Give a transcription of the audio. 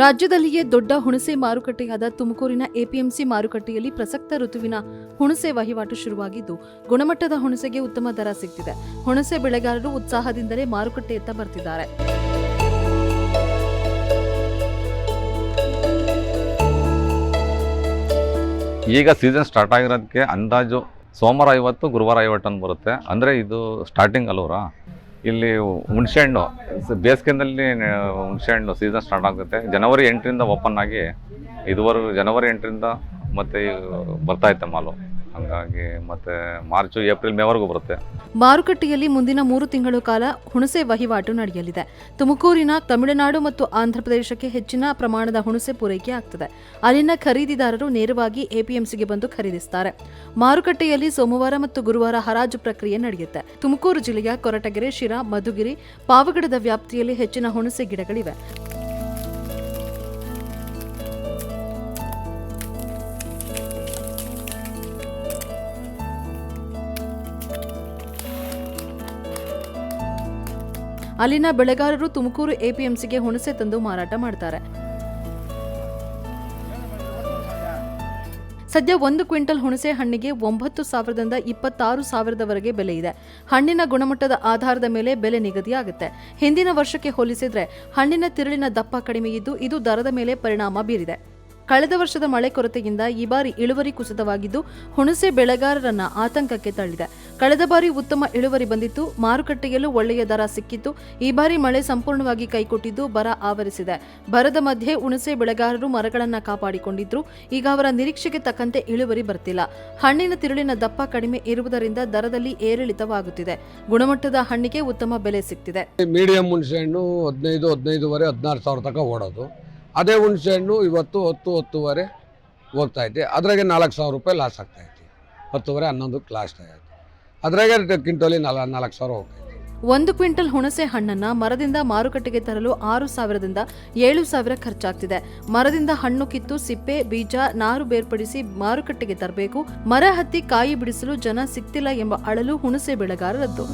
ರಾಜ್ಯದಲ್ಲಿಯೇ ದೊಡ್ಡ ಹುಣಸೆ ಮಾರುಕಟ್ಟೆಯಾದ ತುಮಕೂರಿನ ಎಪಿಎಂಸಿ ಮಾರುಕಟ್ಟೆಯಲ್ಲಿ ಪ್ರಸಕ್ತ ಋತುವಿನ ಹುಣಸೆ ವಹಿವಾಟು ಶುರುವಾಗಿದ್ದು, ಗುಣಮಟ್ಟದ ಹುಣಸೆಗೆ ಉತ್ತಮ ದರ ಸಿಗ್ತಿದೆ ಹುಣಸೆ ಬೆಳೆಗಾರರು ಉತ್ಸಾಹದಿಂದಲೇ ಮಾರುಕಟ್ಟೆಯತ್ತ ಬರ್ತಿದ್ದಾರೆ. ಈಗ ಸೀಸನ್ ಸ್ಟಾರ್ಟ್ ಆಗಿರೋದಕ್ಕೆ ಅಂದಾಜು ಸೋಮವಾರ ಐವತ್ತು, ಗುರುವಾರ ಐವತ್ತು ಅಂತ ಬರುತ್ತೆ. ಅಂದರೆ ಇದು ಸ್ಟಾರ್ಟಿಂಗ್ ಅಲ್ವರಾ? ಇಲ್ಲಿ ಹುಣಸೆಹಣ್ಣು ಬೇಸಿಗೆನಲ್ಲಿ ಹುಣಸೆಹಣ್ಣು ಸೀಸನ್ ಸ್ಟಾರ್ಟ್ ಆಗುತ್ತೆ. ಜನವರಿ ಎಂಟರಿಂದ ಓಪನ್ ಆಗಿ ಇದುವರೆಗೂ ಜನವರಿ ಎಂಟರಿಂದ ಮತ್ತೆ ಬರ್ತಾ ಇತ್ತು ಮಾಲು. ಹಂಗಾಗಿ ಮತ್ತೆ ಮಾರ್ಚ್, ಏಪ್ರಿಲ್, ಮೇವರೆಗೂ ಬರುತ್ತೆ. ಮಾರುಕಟ್ಟೆಯಲ್ಲಿ ಮುಂದಿನ ಮೂರು ತಿಂಗಳು ಕಾಲ ಹುಣಸೆ ವಹಿವಾಟು ನಡೆಯಲಿದೆ. ತುಮಕೂರಿನ ತಮಿಳುನಾಡು ಮತ್ತು ಆಂಧ್ರಪ್ರದೇಶಕ್ಕೆ ಹೆಚ್ಚಿನ ಪ್ರಮಾಣದ ಹುಣಸೆ ಪೂರೈಕೆ ಆಗ್ತದೆ. ಅಲ್ಲಿನ ಖರೀದಿದಾರರು ನೇರವಾಗಿ ಎಪಿಎಂಸಿಗೆ ಬಂದು ಖರೀದಿಸುತ್ತಾರೆ ಮಾರುಕಟ್ಟೆಯಲ್ಲಿ ಸೋಮವಾರ ಮತ್ತು ಗುರುವಾರ ಹರಾಜು ಪ್ರಕ್ರಿಯೆ ನಡೆಯುತ್ತೆ. ತುಮಕೂರು ಜಿಲ್ಲೆಯ ಕೊರಟಗೆರೆ, ಶಿರಾ, ಮಧುಗಿರಿ, ಪಾವಗಡದ ವ್ಯಾಪ್ತಿಯಲ್ಲಿ ಹೆಚ್ಚಿನ ಹುಣಸೆ ಗಿಡಗಳಿವೆ. ಅಲ್ಲಿನ ಬೆಳೆಗಾರರು ತುಮಕೂರು ಎಪಿಎಂಸಿಗೆ ಹುಣಸೆ ತಂದು ಮಾರಾಟ ಮಾಡ್ತಾರೆ. ಸದ್ಯ ಒಂದು ಕ್ವಿಂಟಲ್ ಹುಣಸೆ ಹಣ್ಣಿಗೆ ಒಂಬತ್ತು ಸಾವಿರದಿಂದ ಇಪ್ಪತ್ತಾರು ಸಾವಿರದವರೆಗೆ ಬೆಲೆ ಇದೆ. ಹಣ್ಣಿನ ಗುಣಮಟ್ಟದ ಆಧಾರದ ಮೇಲೆ ಬೆಲೆ ನಿಗದಿಯಾಗುತ್ತೆ. ಹಿಂದಿನ ವರ್ಷಕ್ಕೆ ಹೋಲಿಸಿದರೆ ಹಣ್ಣಿನ ತಿರುಳಿನ ದಪ್ಪ ಕಡಿಮೆಯಿದ್ದು ಇದು ದರದ ಮೇಲೆ ಪರಿಣಾಮ ಬೀರಿದೆ. ಕಳೆದ ವರ್ಷದ ಮಳೆ ಕೊರತೆಯಿಂದ ಈ ಬಾರಿ ಇಳುವರಿ ಕುಸಿತವಾಗಿದ್ದು, ಹುಣಸೆ ಬೆಳೆಗಾರರನ್ನ ಆತಂಕಕ್ಕೆ ತಳ್ಳಿದೆ. ಕಳೆದ ಬಾರಿ ಉತ್ತಮ ಇಳುವರಿ ಬಂದಿತ್ತು, ಮಾರುಕಟ್ಟೆಯಲ್ಲೂ ಒಳ್ಳೆಯ ದರ ಸಿಕ್ಕಿತ್ತು. ಈ ಬಾರಿ ಮಳೆ ಸಂಪೂರ್ಣವಾಗಿ ಕೈಕೊಟ್ಟಿದ್ದು ಬರ ಆವರಿಸಿದೆ. ಬರದ ಮಧ್ಯೆ ಹುಣಸೆ ಬೆಳೆಗಾರರು ಮರಗಳನ್ನ ಕಾಪಾಡಿಕೊಂಡಿದ್ರು. ಈಗ ಅವರ ನಿರೀಕ್ಷೆಗೆ ತಕ್ಕಂತೆ ಇಳುವರಿ ಬರ್ತಿಲ್ಲ. ಹಣ್ಣಿನ ತಿರುಳಿನ ದಪ್ಪ ಕಡಿಮೆ ಇರುವುದರಿಂದ ದರದಲ್ಲಿ ಏರಿಳಿತವಾಗುತ್ತಿದೆ. ಗುಣಮಟ್ಟದ ಹಣ್ಣಿಗೆ ಉತ್ತಮ ಬೆಲೆ ಸಿಗ್ತಿದೆ ಮೀಡಿಯಂ ಹುಣಸೆಹಣ್ಣು ಹದಿನೈದು, ಹದಿನೈದುವರೆ, ಹದಿನಾರು ಸಾವಿರ ತನಕ ಓಡೋದು. ಅದೇ ಹುಣಸೆ ಹಣ್ಣು ಇವತ್ತು ಹತ್ತು ಹತ್ತುವರೆ ಹೋಗ್ತಾ ಐತೆ ಅದ್ರಾಗೆ ನಾಲ್ಕು ಸಾವಿರ ರೂಪಾಯಿ ಲಾಸ್ ಆಗ್ತಾ ಐತಿ ಹತ್ತುವರೆ ಹನ್ನೊಂದಕ್ಕೆ ಲಾಸ್ಟ್ ಆಯ್ತು ಅದ್ರಾಗೆ ಕ್ವಿಂಟಲಿ ನಾಲ್ಕು ನಾಲ್ಕು ಸಾವಿರ ಹೋಗ್ತಾ ಒಂದು ಕ್ವಿಂಟಲ್ ಹುಣಸೆ ಹಣ್ಣನ್ನ ಮರದಿಂದ ಮಾರುಕಟ್ಟೆಗೆ ತರಲು ಆರು ಸಾವಿರದಿಂದ ಏಳು ಸಾವಿರ ಖರ್ಚಾಗ್ತಿದೆ. ಮರದಿಂದ ಹಣ್ಣು ಕಿತ್ತು, ಸಿಪ್ಪೆ, ಬೀಜ, ನಾರು ಬೇರ್ಪಡಿಸಿ ಮಾರುಕಟ್ಟೆಗೆ ತರಬೇಕು. ಮರ ಹತ್ತಿ ಕಾಯಿ ಬಿಡಿಸಲು ಜನ ಸಿಕ್ತಿಲ್ಲ ಎಂಬ ಅಳಲು ಹುಣಸೆ ಬೆಳೆಗಾರರದ್ದು.